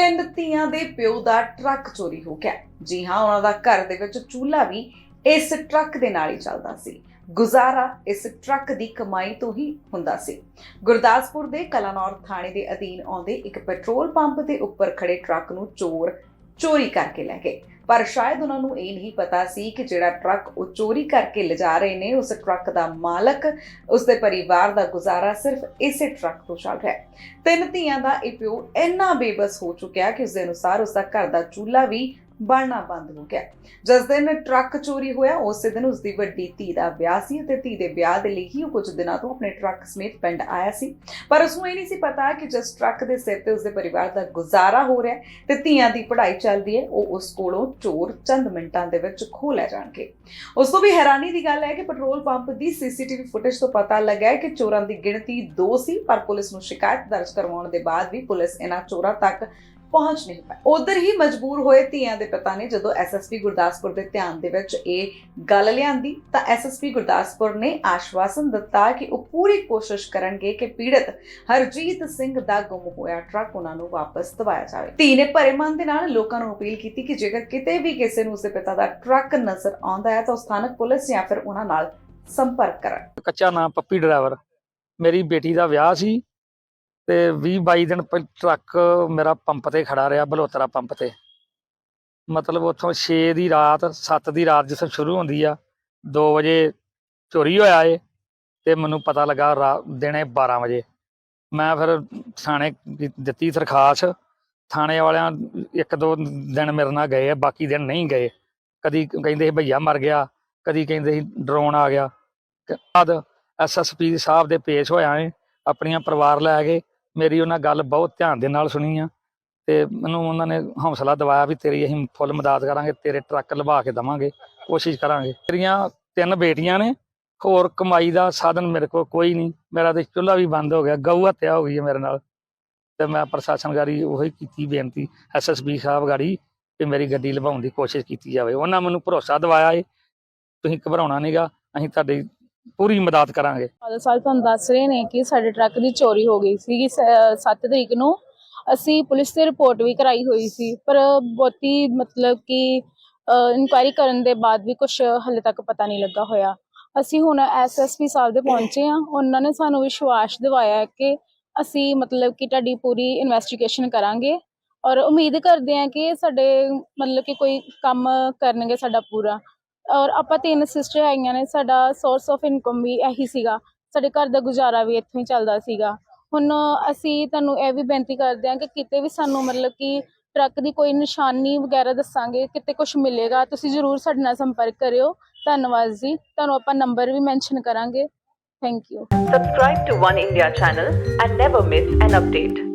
ਤਿੰਨ ਧੀਆਂ ਦੇ ਪਿਓ ਦਾ ਟਰੱਕ ਚੋਰੀ ਹੋ ਗਿਆ। ਜੀ ਹਾਂ, ਉਹਨਾਂ ਦਾ ਘਰ ਦੇ ਵਿੱਚ ਚੂਲਾ ਵੀ ਇਸ ਟਰੱਕ ਦੇ ਨਾਲ ਹੀ ਚੱਲਦਾ ਸੀ। ਗੁਜ਼ਾਰਾ ਇਸ ਟਰੱਕ ਦੀ ਕਮਾਈ ਤੋਂ ਹੀ ਹੁੰਦਾ ਸੀ। ਗੁਰਦਾਸਪੁਰ ਦੇ ਕਲਾਨੌਰ ਥਾਣੇ ਦੇ ਅਧੀਨ ਆਉਂਦੇ ਇੱਕ ਪੈਟਰੋਲ ਪੰਪ ਦੇ ਉੱਪਰ ਖੜੇ ਟਰੱਕ ਨੂੰ ਚੋਰ ਚੋਰੀ ਕਰਕੇ ਲੈ ਗਏ। ਪਰ ਸ਼ਾਇਦ ਉਹਨਾਂ ਨੂੰ ਇਹ ਨਹੀਂ ਪਤਾ ਸੀ ਕਿ ਜਿਹੜਾ ਟਰੱਕ ਉਹ ਚੋਰੀ ਕਰਕੇ ਲਿਜਾ ਰਹੇ ਨੇ, ਉਸ ਟਰੱਕ ਦਾ ਮਾਲਕ, ਉਸ ਦੇ ਪਰਿਵਾਰ ਦਾ ਗੁਜ਼ਾਰਾ ਸਿਰਫ ਇਸੇ ਟਰੱਕ ਤੋਂ ਚੱਲ ਰਿਹਾ ਹੈ। ਤਿੰਨ ਧੀਆਂ ਦਾ ਇਹ ਪਿਓ ਇੰਨਾ ਬੇਬਸ ਹੋ ਚੁੱਕਿਆ ਕਿ ਉਸ ਦੇ ਅਨੁਸਾਰ ਉਸ ਦਾ ਘਰ ਦਾ ਚੂਲਾ ਵੀ ਬਣਨਾ ਬੰਦ ਹੋ ਗਿਆ। ਜਿਸ ਦਿਨ ਟਰੱਕ ਚੋਰੀ ਹੋਇਆ, ਉਸੇ ਦਿਨ ਉਸ ਦੀ ਵੱਡੀ ਧੀ ਦਾ ਵਿਆਹ ਸੀ ਤੇ ਧੀ ਦੇ ਵਿਆਹ ਦੇ ਲਈ ਹੀ ਉਹ ਕੁਝ ਦਿਨਾਂ ਤੋਂ ਆਪਣੇ ਟਰੱਕ ਸਮੇਤ ਪਿੰਡ ਆਇਆ ਸੀ। ਪਰ ਉਸ ਨੂੰ ਇਹ ਨਹੀਂ ਸੀ ਪਤਾ ਕਿ ਜਿਸ ਟਰੱਕ ਦੇ ਸਿਰ ਤੇ ਉਸ ਦੇ ਪਰਿਵਾਰ ਦਾ ਗੁਜ਼ਾਰਾ ਹੋ ਰਿਹਾ ਤੇ ਧੀਆਂ ਦੀ ਪੜ੍ਹਾਈ ਚੱਲਦੀ ਹੈ, ਉਹ ਉਸ ਕੋਲੋਂ ਚੋਰ ਚੰਦ ਮਿੰਟਾਂ ਦੇ ਵਿੱਚ ਖੋਹ ਲੈ ਜਾਣਗੇ। ਉਸ ਤੋਂ ਵੀ ਹੈਰਾਨੀ ਦੀ ਗੱਲ ਹੈ ਕਿ ਪੈਟਰੋਲ ਪੰਪ ਦੀ ਸੀਸੀਟੀਵੀ ਫੁਟੇਜ ਤੋਂ ਪਤਾ ਲੱਗਾ ਕਿ ਚੋਰਾਂ ਦੀ ਗਿਣਤੀ 2 ਸੀ, ਪਰ ਪੁਲਿਸ ਨੂੰ ਸ਼ਿਕਾਇਤ ਦਰਜ ਕਰਵਾਉਣ ਦੇ ਬਾਅਦ ਵੀ ਪੁਲਿਸ ਇਹਨਾਂ ਚੋਰਾਂ ਤੱਕ ਪਹੁੰਚ ਨਹੀਂ ਪਾਈ ਉਧਰ ਹੀ ਮਜਬੂਰ ਹੋਏ ਧੀਆਂ ਦੇ ਪਿਤਾ ਨੇ, ਜਦੋਂ ਐਸਐਸਪੀ ਗੁਰਦਾਸਪੁਰ ਦੇ ਧਿਆਨ ਦੇ ਵਿੱਚ ਇਹ ਗੱਲ ਲਿਆਂਦੀ, ਤਾਂ ਐਸਐਸਪੀ ਗੁਰਦਾਸਪੁਰ ਨੇ ਆਸ਼ਵਾਸਨ ਦਿੱਤਾ ਕਿ ਉਹ ਪੂਰੀ ਕੋਸ਼ਿਸ਼ ਕਰਨਗੇ ਕਿ ਪੀੜਤ ਹਰਜੀਤ ਸਿੰਘ ਦਾ ਗੁੰਮ ਹੋਇਆ ਟਰੱਕ ਉਹਨਾਂ ਨੂੰ ਵਾਪਸ ਦਿਵਾਇਆ ਜਾਵੇ। ਧੀ ਨੇ ਭਰੇ ਮਨ ਦੇ ਨਾਲ ਲੋਕਾਂ ਨੂੰ ਅਪੀਲ ਕੀਤੀ ਕਿ ਜੇਕਰ ਕਿਤੇ ਵੀ ਕਿਸੇ ਨੂੰ ਉਸਦੇ ਪਿਤਾ ਦਾ ਟਰੱਕ ਨਜ਼ਰ ਆਉਂਦਾ ਹੈ, ਤਾਂ ਉਹ ਸਥਾਨਕ ਪੁਲਿਸ ਜਾਂ ਫਿਰ ਉਹਨਾਂ ਨਾਲ ਸੰਪਰਕ ਕਰਨ। ਕੱਚਾ ਨਾਂ ਪੱਪੀ ਡਰਾਈਵਰ। ਮੇਰੀ ਬੇਟੀ ਦਾ ਵਿਆਹ ਸੀ। ਤੇ 20 22 ਦਿਨ ਪਹਿਲਾਂ ਟਰੱਕ ਮੇਰਾ ਪੰਪ ਤੇ ਖੜਾ ਰਿਹਾ, ਬਲੋਤਰਾ ਪੰਪ ਤੇ। ਮਤਲਬ ਉੱਥੋਂ 6 ਦੀ ਰਾਤ 7 ਦੀ ਰਾਤ ਜਿਸ ਸ਼ੁਰੂ ਹੁੰਦੀ ਆ 2 ਵਜੇ ਚੋਰੀ ਹੋਇਆ ਏ ਤੇ ਮੈਨੂੰ ਪਤਾ ਲੱਗਾ ਰਾ- ਦਿਨੇ 12 ਵਜੇ। ਮੈਂ ਫਿਰ ਥਾਣੇ ਦਿੱਤੀ ਦਰਖਾਸਤ। ਥਾਣੇ ਵਾਲਿਆਂ ਇੱਕ ਦੋ ਦਿਨ ਮੇਰੇ ਨਾਲ ਗਏ ਆ ਬਾਕੀ ਦਿਨ ਨਹੀਂ ਗਏ। ਕਦੀ ਕਹਿੰਦੇ ਸੀ ਭਈਆ ਮਰ ਗਿਆ, ਕਦੀ ਕਹਿੰਦੇ ਸੀ ਡਰੋਨ ਆ ਗਿਆ। ਤੇ ਬਾਅਦ ਐਸਐਸਪੀ ਸਾਹਿਬ ਦੇ ਪੇਸ਼ ਹੋਇਆ ਏ, ਆਪਣੀਆਂ ਪਰਿਵਾਰ ਲੈ ਕੇ ਮੇਰੀ ਉਹਨਾਂ ਗੱਲ ਬਹੁਤ ਧਿਆਨ ਦੇ ਨਾਲ ਸੁਣੀ ਆ ਤੇ ਮੈਨੂੰ ਉਹਨਾਂ ਨੇ ਹੌਸਲਾ ਦਿਵਾਇਆ ਵੀ ਤੇਰੀ ਅਸੀਂ ਫੁੱਲ ਮਦਦ ਕਰਾਂਗੇ, ਤੇਰੇ ਟਰੱਕ ਲਵਾ ਕੇ ਦਵਾਂਗੇ, ਕੋਸ਼ਿਸ਼ ਕਰਾਂਗੇ। ਮੇਰੀਆਂ ਤਿੰਨ ਬੇਟੀਆਂ ਨੇ, ਹੋਰ ਕਮਾਈ ਦਾ ਸਾਧਨ ਮੇਰੇ ਕੋਲ ਕੋਈ ਨਹੀਂ, ਮੇਰਾ ਤੇ ਚੁੱਲ੍ਹਾ ਵੀ ਬੰਦ ਹੋ ਗਿਆ, ਗਊ ਹੱਤਿਆ ਹੋ ਗਈ ਹੈ ਮੇਰੇ ਨਾਲ। ਤੇ ਮੈਂ ਪ੍ਰਸ਼ਾਸਨ ਗਾੜੀ ਉਹੀ ਕੀਤੀ ਬੇਨਤੀ ਐਸਐਸਬੀ ਸਾਹਿਬ ਗਾੜੀ ਕਿ ਮੇਰੀ ਗੱਡੀ ਲਵਾਉਣ ਦੀ ਕੋਸ਼ਿਸ਼ ਕੀਤੀ ਜਾਵੇ। ਉਹਨਾਂ ਮੈਨੂੰ ਭਰੋਸਾ ਦਿਵਾਇਆ ਏ, ਤੁਸੀਂ ਘਬਰਾਉਣਾ ਨਹੀਂਗਾ ਅਸੀਂ ਤੁਹਾਡੀ ਪੂਰੀ ਮਦਦ ਕਰਾਂਗੇ। ਫਾਦਰ ਤੁਹਾਨੂੰ ਦੱਸ ਰਹੇ ਨੇ ਕਿ ਸਾਡੇ ਟਰੱਕ ਦੀ ਚੋਰੀ ਹੋ ਗਈ ਸੀਗੀ 7 ਤਰੀਕ ਨੂੰ। ਅਸੀਂ ਪੁਲਿਸ ਤੇ ਰਿਪੋਰਟ ਵੀ ਕਰਾਈ ਹੋਈ ਸੀ, ਪਰ ਬਹੁਤੀ ਮਤਲਬ ਕਿ ਇਨਕੁਆਇਰੀ ਕਰਨ ਦੇ ਬਾਅਦ ਵੀ ਕੁਝ ਹਲੇ ਤੱਕ ਪਤਾ ਨਹੀਂ ਲੱਗਾ ਹੋਇਆ। ਅਸੀਂ ਹੁਣ ਐਸਐਸਪੀ ਸਾਹਿਬ ਦੇ ਪਹੁੰਚੇ ਆ ਉਹਨਾਂ ਨੇ ਸਾਨੂੰ ਵਿਸ਼ਵਾਸ ਦਿਵਾਇਆ ਕਿ ਅਸੀਂ ਮਤਲਬ ਕਿ ਤੁਹਾਡੀ ਪੂਰੀ ਇਨਵੈਸਟੀਗੇਸ਼ਨ ਕਰਾਂਗੇ। ਔਰ ਉਮੀਦ ਕਰਦੇ ਹਾਂ ਕਿ ਸਾਡੇ ਮਤਲਬ ਕਿ ਕੋਈ ਕੰਮ ਕਰਨਗੇ ਸਾਡਾ ਪੂਰਾ। ਔਰ ਆਪਾਂ ਤਿੰਨ ਸਿਸਟਰ ਹੈਗੀਆਂ ਨੇ, ਸਾਡਾ ਸੋਰਸ ਆਫ ਇਨਕਮ ਵੀ ਇਹੀ ਸੀਗਾ। ਸਾਡੇ ਘਰ ਦਾ ਗੁਜ਼ਾਰਾ ਵੀ ਇੱਥੋਂ ਹੀ ਚੱਲਦਾ ਸੀਗਾ। ਹੁਣ ਅਸੀਂ ਤੁਹਾਨੂੰ ਇਹ ਵੀ ਬੇਨਤੀ ਕਰਦੇ ਹਾਂ ਕਿ ਕਿਤੇ ਵੀ ਸਾਨੂੰ ਮਤਲਬ ਕਿ ਟਰੱਕ ਦੀ ਕੋਈ ਨਿਸ਼ਾਨੀ ਵਗੈਰਾ ਦੱਸਾਂਗੇ, ਕਿਤੇ ਕੁਝ ਮਿਲੇਗਾ, ਤੁਸੀਂ ਜ਼ਰੂਰ ਸਾਡੇ ਨਾਲ ਸੰਪਰਕ ਕਰਿਓ। ਧੰਨਵਾਦ ਜੀ। ਤੁਹਾਨੂੰ ਆਪਾਂ ਨੰਬਰ ਵੀ ਮੈਂਸ਼ਨ ਕਰਾਂਗੇ। Thank you Subscribe to One India channel and never miss an update.